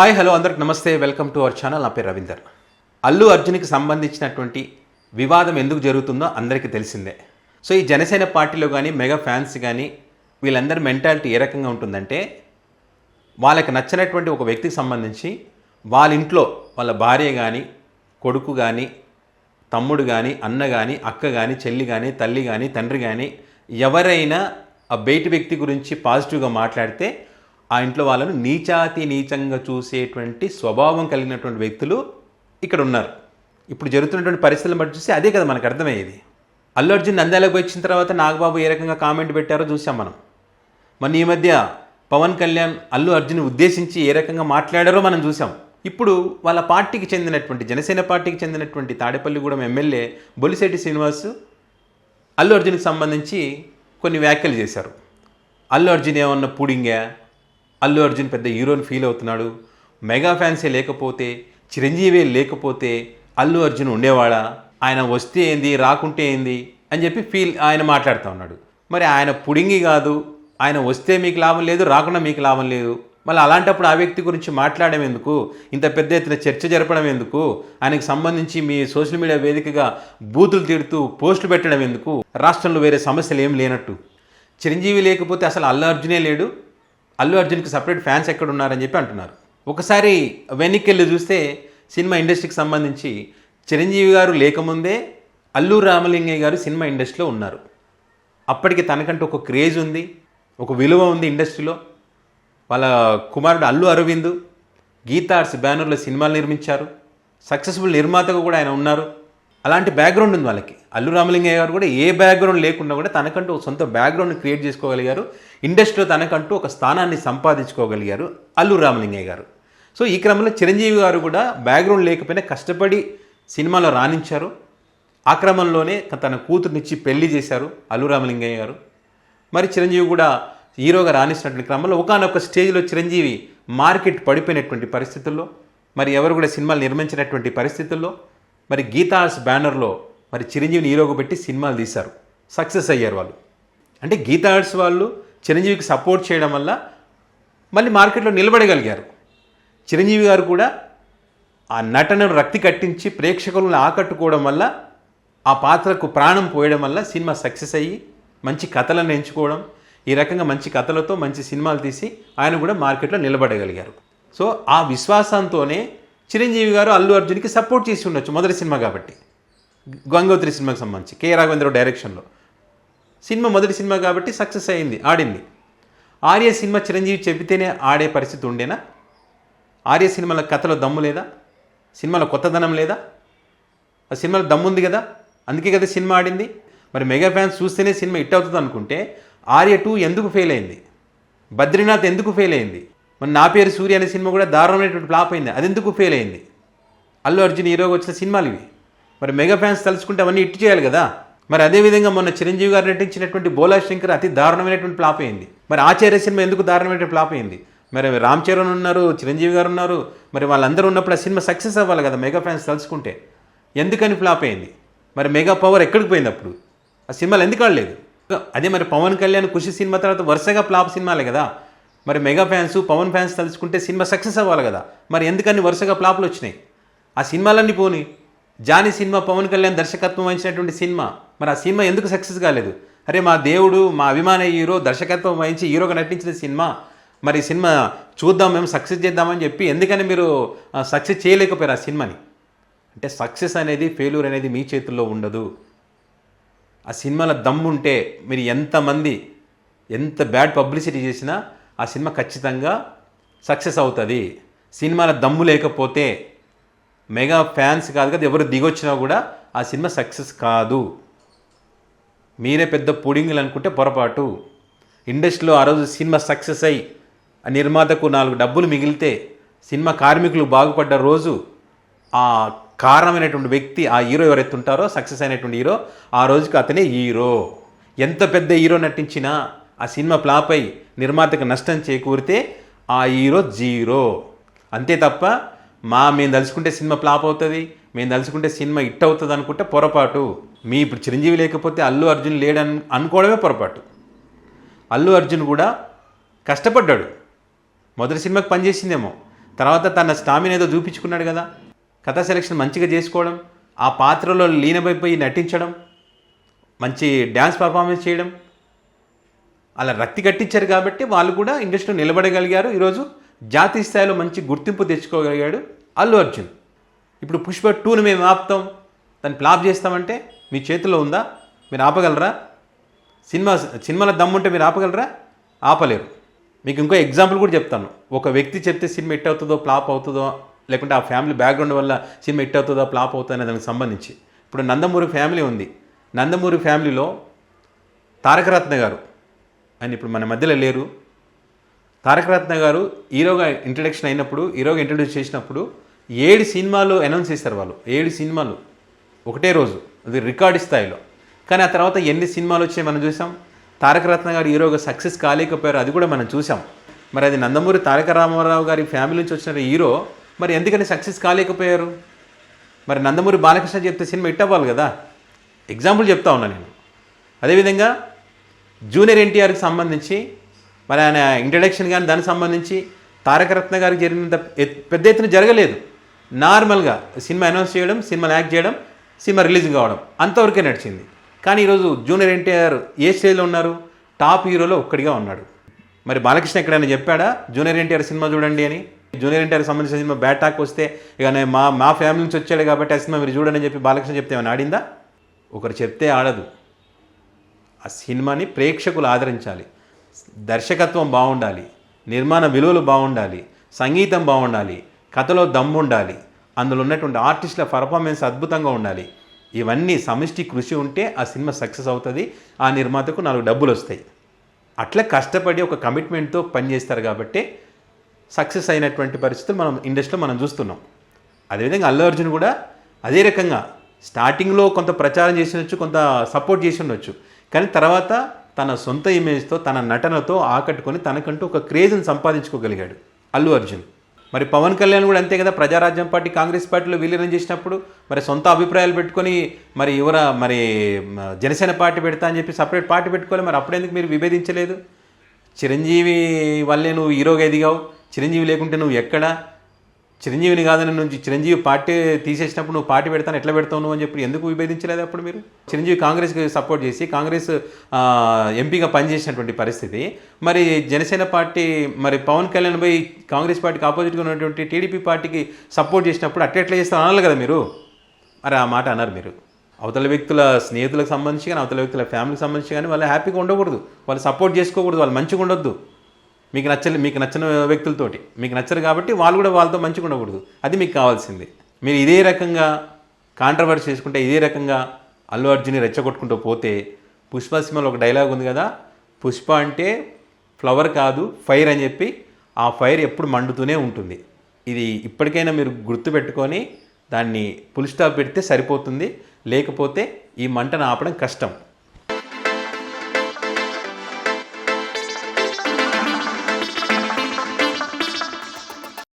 Hi hello అందరికి నమస్తే. Welcome to our channel. నా పేరు రవీందర్. అల్లు అర్జున్కి సంబంధించినటువంటి వివాదం ఎందుకు జరుగుతుందో అందరికీ తెలిసిందే. సో ఈ జనసేన పార్టీలో కానీ మెగా ఫ్యాన్స్ కానీ వీళ్ళందరి మెంటాలిటీ ఏ రకంగా ఉంటుందంటే వాళ్ళకి నచ్చినటువంటి ఒక వ్యక్తికి సంబంధించి వాళ్ళ ఇంట్లో వాళ్ళ భార్య కానీ కొడుకు కానీ తమ్ముడు కానీ అన్న కానీ అక్క కానీ చెల్లి కానీ తల్లి కానీ తండ్రి కానీ ఎవరైనా ఆ బయటి వ్యక్తి గురించి పాజిటివ్గా మాట్లాడితే ఆ ఇంట్లో వాళ్ళను నీచాతి నీచంగా చూసేటువంటి స్వభావం కలిగినటువంటి వ్యక్తులు ఇక్కడ ఉన్నారు. ఇప్పుడు జరుగుతున్నటువంటి పరిస్థితులను బట్టి చూస్తే అదే కదా మనకు అర్థమయ్యేది. అల్లు అర్జున్ నంద్యాలకు వచ్చిన తర్వాత నాగబాబు ఏ రకంగా కామెంట్ పెట్టారో చూసాం మనం. మొన్న ఈ మధ్య పవన్ కళ్యాణ్ అల్లు అర్జున్ ఉద్దేశించి ఏ రకంగా మాట్లాడారో మనం చూసాం ఇప్పుడు వాళ్ళ పార్టీకి చెందినటువంటి జనసేన పార్టీకి చెందినటువంటి తాడేపల్లిగూడెం ఎమ్మెల్యే బొలిశెట్టి శ్రీనివాస్ అల్లు అర్జున్కి సంబంధించి కొన్ని వ్యాఖ్యలు చేశారు. అల్లు అర్జున్ ఏమన్నా పుడింగా? అల్లు అర్జున్ పెద్ద హీరోని ఫీల్ అవుతున్నాడు. మెగా ఫ్యాన్సే లేకపోతే చిరంజీవి లేకపోతే అల్లు అర్జున్ ఉండేవాడా? ఆయన వస్తే ఏంది రాకుంటే ఏంది అని చెప్పి ఫీల్ ఆయన మాట్లాడుతూ ఉన్నాడు. మరి ఆయన పుడింగి కాదు. ఆయన వస్తే మీకు లాభం లేదు రాకుండా మీకు లాభం లేదు. మళ్ళీ అలాంటప్పుడు ఆ వ్యక్తి గురించి మాట్లాడడం ఎందుకు? ఇంత పెద్ద ఎత్తున చర్చ జరపడం ఎందుకు? ఆయనకు సంబంధించి మీ సోషల్ మీడియా వేదికగా బూతులు తిడుతూ పోస్టులు పెట్టడం ఎందుకు? రాష్ట్రంలో వేరే సమస్యలు ఏం లేనట్టు. చిరంజీవి లేకపోతే అసలు అల్లు అర్జునే లేడు? అల్లు అర్జున్కి సపరేట్ ఫ్యాన్స్ ఎక్కడ ఉన్నారని చెప్పి అంటున్నారు. ఒకసారి వెనక్కి వెళ్ళి చూస్తే సినిమా ఇండస్ట్రీకి సంబంధించి చిరంజీవి గారు లేకముందే అల్లు రామలింగయ్య గారు సినిమా ఇండస్ట్రీలో ఉన్నారు. అప్పటికి తనకంటూ ఒక క్రేజ్ ఉంది ఒక విలువ ఉంది ఇండస్ట్రీలో. వాళ్ళ కుమారుడు అల్లు అరవింద్ గీతా ఆర్ట్స్ బ్యానర్లో సినిమాలు నిర్మించారు. సక్సెస్ఫుల్ నిర్మాతగా కూడా ఆయన ఉన్నారు. అలాంటి బ్యాక్గ్రౌండ్ ఉంది వాళ్ళకి. అల్లు రామలింగయ్య గారు కూడా ఏ బ్యాక్గ్రౌండ్ లేకుండా కూడా తనకంటూ ఒక సొంత బ్యాక్గ్రౌండ్ క్రియేట్ చేసుకోగలిగారు. ఇండస్ట్రీలో తనకంటూ ఒక స్థానాన్ని సంపాదించుకోగలిగారు అల్లు రామలింగయ్య గారు. సో ఈ క్రమంలో చిరంజీవి గారు కూడా బ్యాక్గ్రౌండ్ లేకపోయినా కష్టపడి సినిమాలో రాణించారు. ఆ క్రమంలోనే తన కూతురునిచ్చి పెళ్ళి చేశారు అల్లు రామలింగయ్య గారు. మరి చిరంజీవి కూడా హీరోగా రాణిస్తున్నటువంటి క్రమంలో ఒకనొక స్టేజ్లో చిరంజీవి మార్కెట్ పడిపోయినటువంటి పరిస్థితుల్లో మరి ఎవరు కూడా సినిమాలు నిర్మించినటువంటి పరిస్థితుల్లో మరి గీతాస్ బ్యానర్లో మరి చిరంజీవిని హీరోగా పెట్టి సినిమాలు తీశారు. సక్సెస్ అయ్యారు వాళ్ళు. అంటే గీతార్ట్స్ వాళ్ళు చిరంజీవికి సపోర్ట్ చేయడం వల్ల మళ్ళీ మార్కెట్లో నిలబడగలిగారు. చిరంజీవి గారు కూడా ఆ నటనను రక్తి కట్టించి ప్రేక్షకులను ఆకట్టుకోవడం వల్ల ఆ పాత్రకు ప్రాణం పోయడం వల్ల సినిమా సక్సెస్ అయ్యి మంచి కథలను ఎంచుకోవడం ఈ రకంగా మంచి కథలతో మంచి సినిమాలు తీసి ఆయన కూడా మార్కెట్లో నిలబడగలిగారు. సో ఆ విశ్వాసంతోనే చిరంజీవి గారు అల్లు అర్జున్కి సపోర్ట్ చేసి ఉండొచ్చు మొదటి సినిమా కాబట్టి. గంగోత్రి సినిమాకి సంబంధించి కె రాఘవేంద్ర డైరెక్షన్లో. సినిమా మొదటి సినిమా కాబట్టి సక్సెస్ అయింది ఆడింది. ఆర్య సినిమా చిరంజీవి చెబితేనే ఆడే పరిస్థితి ఉండేనా? ఆర్య సినిమాల కథలో దమ్ము లేదా? సినిమాలో కొత్తదనం లేదా? ఆ సినిమాలో దమ్ము ఉంది కదా? అందుకే కదా సినిమా ఆడింది. మరి మెగా ఫ్యాన్స్ చూస్తేనే సినిమా హిట్ అవుతుంది అనుకుంటే ఆర్య టూ ఎందుకు ఫెయిల్ అయింది? బద్రీనాథ్ ఎందుకు ఫెయిల్ అయింది? మరి నా పేరు సూర్య అనే సినిమా కూడా దారుణమైనటువంటి ఫ్లాప్ అయింది. అది ఎందుకు ఫెయిల్ అయింది? అల్లు అర్జున్ హీరోగా వచ్చిన సినిమాలు ఇవి. మరి మెగా ఫ్యాన్స్ తలుచుకుంటే అవన్నీ ఇట్టు చేయాలి కదా? మరి అదేవిధంగా మొన్న చిరంజీవి గారు నటించినటువంటి బోలా శంకర్ అతి దారుణమైనటువంటి ఫ్లాప్ అయింది. మరి ఆచార్య సినిమా ఎందుకు దారుణమైనటువంటి ఫ్లాప్ అయింది? మరి రామ్ చరణ్ ఉన్నారు చిరంజీవి గారు ఉన్నారు మరి వాళ్ళందరూ ఉన్నప్పుడు ఆ సినిమా సక్సెస్ అవ్వాలి కదా మెగా ఫ్యాన్స్ తలుచుకుంటే? ఎందుకని ఫ్లాప్ అయింది? మరి మెగా పవర్ ఎక్కడికి పోయింది అప్పుడు? ఆ సినిమాలు ఎందుకు ఆడలేదు? అదే మరి పవన్ కళ్యాణ్ ఖుషి సినిమా తర్వాత వరుసగా ఫ్లాప్ సినిమాలే కదా? మరి మెగా ఫ్యాన్స్ పవన్ ఫ్యాన్స్ తలుచుకుంటే సినిమా సక్సెస్ అవ్వాలి కదా. మరి ఎందుకని వరుసగా ఫ్లాప్లు వచ్చినాయి? ఆ సినిమాలన్నీ పోని. జానీ సినిమా పవన్ కళ్యాణ్ దర్శకత్వం వహించినటువంటి సినిమా. మరి ఆ సినిమా ఎందుకు సక్సెస్ కాలేదు? అరే మా దేవుడు మా అభిమాన హీరో దర్శకత్వం వహించి హీరోగా నటించిన సినిమా. మరి సినిమా చూద్దాం మేము సక్సెస్ చేద్దామని చెప్పి ఎందుకని మీరు సక్సెస్ చేయలేకపోయారు ఆ సినిమాని? అంటే సక్సెస్ అనేది ఫెయిల్యూర్ అనేది మీ చేతుల్లో ఉండదు. ఆ సినిమాలో దమ్ముంటే మీరు ఎంతమంది ఎంత బ్యాడ్ పబ్లిసిటీ చేసినా ఆ సినిమా ఖచ్చితంగా సక్సెస్ అవుతుంది. సినిమాలో దమ్ము లేకపోతే మెగా ఫ్యాన్స్ కాదు కదా ఎవరు దిగొచ్చినా కూడా ఆ సినిమా సక్సెస్ కాదు. మీరే పెద్ద పుడింగులు అనుకుంటే పొరపాటు. ఇండస్ట్రీలో ఆ రోజు సినిమా సక్సెస్ అయ్యి ఆ నిర్మాతకు నాలుగు డబ్బులు మిగిలితే సినిమా కార్మికులు బాగుపడ్డ రోజు ఆ కారణమైనటువంటి వ్యక్తి ఆ హీరో ఎవరైతే ఉంటారో సక్సెస్ అయినటువంటి హీరో ఆ రోజుకి అతనే హీరో. ఎంత పెద్ద హీరో నటించినా ఆ సినిమా ఫ్లాప్ అయి నిర్మాతకు నష్టం చేకూరితే ఆ హీరో జీరో. అంతే తప్ప మా మేము తలుచుకుంటే సినిమా ఫ్లాప్ అవుతుంది మేము తలుచుకుంటే సినిమా హిట్ అవుతుంది అనుకుంటే పొరపాటు. మీ ఇప్పుడు చిరంజీవి లేకపోతే అల్లు అర్జున్ లేడని అనుకోవడమే పొరపాటు. అల్లు అర్జున్ కూడా కష్టపడ్డాడు. మొదటి సినిమాకి పనిచేసిందేమో తర్వాత తన స్టామినా ఏదో చూపించుకున్నాడు కదా. కథా సెలెక్షన్ మంచిగా చేసుకోవడం ఆ పాత్రలో లీనమైపోయి నటించడం మంచి డ్యాన్స్ పర్ఫార్మెన్స్ చేయడం అలా రక్తి కట్టించారు కాబట్టి వాళ్ళు కూడా ఇండస్ట్రీలో నిలబడగలిగారు. ఈరోజు జాతీయ స్థాయిలో మంచి గుర్తింపు తెచ్చుకోగలిగాడు అల్లు అర్జున్. ఇప్పుడు పుష్ప టూని మేము ఆపుతాం. దాన్ని ఫ్లాప్ చేస్తామంటే మీ చేతిలో ఉందా? మీరు ఆపగలరా? సినిమా సినిమాలో దమ్ముంటే మీరు ఆపగలరా? ఆపలేరు. మీకు ఇంకో ఎగ్జాంపుల్ కూడా చెప్తాను. ఒక వ్యక్తి చెప్తే సినిమా ఎట్ అవుతుందో ఫ్లాప్ అవుతుందో లేకుంటే ఆ ఫ్యామిలీ బ్యాక్గ్రౌండ్ వల్ల సినిమా ఎట్ అవుతుందో ఫ్లాప్ అవుతుందో అనే దానికి సంబంధించి. ఇప్పుడు నందమూరి ఫ్యామిలీ ఉంది. నందమూరి ఫ్యామిలీలో తారకరత్న గారు ఆయన ఇప్పుడు మన మధ్యలో లేరు. తారకరత్న గారు హీరోగా ఇంట్రడక్షన్ అయినప్పుడు హీరోగా ఇంట్రడ్యూస్ చేసినప్పుడు ఏడు సినిమాలు అనౌన్స్ చేశారు వాళ్ళు. ఏడు సినిమాలు. ఒకటే రోజు. అది రికార్డ్ స్థాయిలో. కానీ ఆ తర్వాత ఎన్ని సినిమాలు వచ్చాయి మనం చూసాం. తారకరత్న గారు హీరోగా సక్సెస్ కాలేకపోయారు. అది కూడా మనం చూసాం. మరి అది నందమూరి తారక రామారావు గారి ఫ్యామిలీ నుంచి వచ్చిన హీరో మరి ఎందుకని సక్సెస్ కాలేకపోయారు? మరి నందమూరి బాలకృష్ణ చెప్తే సినిమా హిట్ అవ్వాలి కదా. ఎగ్జాంపుల్ చెప్తా ఉన్నా నేను. అదేవిధంగా జూనియర్ ఎన్టీఆర్కి సంబంధించి మరి ఆయన ఇంట్రడక్షన్ కానీ దానికి సంబంధించి తారకరత్న గారికి జరిగినంత పెద్ద ఎత్తున జరగలేదు. నార్మల్గా సినిమా అనౌన్స్ చేయడం సినిమా యాక్ట్ చేయడం సినిమా రిలీజ్ కావడం అంతవరకే నడిచింది. కానీ ఈరోజు జూనియర్ ఎన్టీఆర్ ఏ స్టేజ్లో ఉన్నారు? టాప్ హీరోలో ఒక్కడిగా ఉన్నాడు. మరి బాలకృష్ణ ఎక్కడైనా చెప్పాడా? జూనియర్ ఎన్టీఆర్ సినిమా చూడండి అని? జూనియర్ ఎన్టీఆర్ సంబంధించిన సినిమా బ్యాట్ టాక్ వస్తే ఇక మా మా ఫ్యామిలీ నుంచి వచ్చాడు కాబట్టి ఆ సినిమా మీరు చూడండి అని చెప్పి బాలకృష్ణ చెప్తే ఏమైనా ఆడిందా? ఒకరు చెప్తే ఆడదు. ఆ సినిమాని ప్రేక్షకులు ఆదరించాలి. దర్శకత్వం బాగుండాలి. నిర్మాణ విలువలు బాగుండాలి. సంగీతం బాగుండాలి. కథలో దమ్ము ఉండాలి. అందులో ఉన్నటువంటి ఆర్టిస్టుల పర్ఫార్మెన్స్ అద్భుతంగా ఉండాలి. ఇవన్నీ సమిష్టి కృషి ఉంటే ఆ సినిమా సక్సెస్ అవుతుంది. ఆ నిర్మాతకు నాలుగు డబ్బులు వస్తాయి. అట్లా కష్టపడి ఒక కమిట్మెంట్తో పనిచేస్తారు కాబట్టి సక్సెస్ అయినటువంటి పరిస్థితులు మనం ఇండస్ట్రీలో మనం చూస్తున్నాం. అదేవిధంగా అల్లు అర్జున్ కూడా అదే రకంగా స్టార్టింగ్లో కొంత ప్రచారం చేసి ఉండొచ్చు కొంత సపోర్ట్ చేసి ఉండొచ్చు. కానీ తర్వాత తన సొంత ఇమేజ్తో తన నటనతో ఆకట్టుకొని తనకంటూ ఒక క్రేజ్ని సంపాదించుకోగలిగాడు అల్లు అర్జున్. మరి పవన్ కళ్యాణ్ కూడా అంతే కదా ప్రజారాజ్యం పార్టీ కాంగ్రెస్ పార్టీలో విలీనం చేసినప్పుడు మరి సొంత అభిప్రాయాలు పెట్టుకొని మరి ఎవర మరి జనసేన పార్టీ పెడతా అని చెప్పి సపరేట్ పార్టీ పెట్టుకోవాలి మరి అప్పుడెందుకు మీరు విభేదించలేదు? చిరంజీవి వల్లే నువ్వు హీరోగా ఎదిగావు చిరంజీవి లేకుంటే నువ్వు ఎక్కడ? చిరంజీవిని కాదని నుంచి చిరంజీవి పార్టీ తీసేసినప్పుడు నువ్వు పార్టీ పెడతాను ఎట్లా పెడతావు నువ్వు అని చెప్పి ఎందుకు విభేదించలేదు అప్పుడు మీరు? చిరంజీవి కాంగ్రెస్కి సపోర్ట్ చేసి కాంగ్రెస్ ఎంపీగా పనిచేసినటువంటి పరిస్థితి. మరి జనసేన పార్టీ మరి పవన్ కళ్యాణ్ పోయి కాంగ్రెస్ పార్టీకి ఆపోజిట్గా ఉన్నటువంటి టీడీపీ పార్టీకి సపోర్ట్ చేసినప్పుడు అట్లా ఎట్లా అనాలి కదా మీరు? మరి ఆ మాట అన్నారు మీరు. అవతల వ్యక్తుల స్నేహితులకు సంబంధించి కానీ అవతల వ్యక్తుల ఫ్యామిలీకి సంబంధించి కానీ వాళ్ళు హ్యాపీగా ఉండకూడదు. వాళ్ళు సపోర్ట్ చేసుకోకూడదు వాళ్ళు మంచిగా ఉండొద్దు. మీకు నచ్చని మీకు నచ్చిన వ్యక్తులతోటి. మీకు నచ్చరు కాబట్టి వాళ్ళు కూడా వాళ్ళతో మంచిగా ఉండకూడదు. అది మీకు కావాల్సింది. మీరు ఇదే రకంగా కాంట్రవర్సీ చేసుకుంటే ఇదే రకంగా అల్లు అర్జున్ని రెచ్చగొట్టుకుంటూ పోతే పుష్ప సినిమాలో ఒక డైలాగ్ ఉంది కదా పుష్ప అంటే ఫ్లవర్ కాదు ఫైర్ అని చెప్పి ఆ ఫైర్ ఎప్పుడు మండుతూనే ఉంటుంది. ఇది ఇప్పటికైనా మీరు గుర్తుపెట్టుకొని దాన్ని పులిస్టాప్ పెడితే సరిపోతుంది. లేకపోతే ఈ మంటను ఆపడం కష్టం.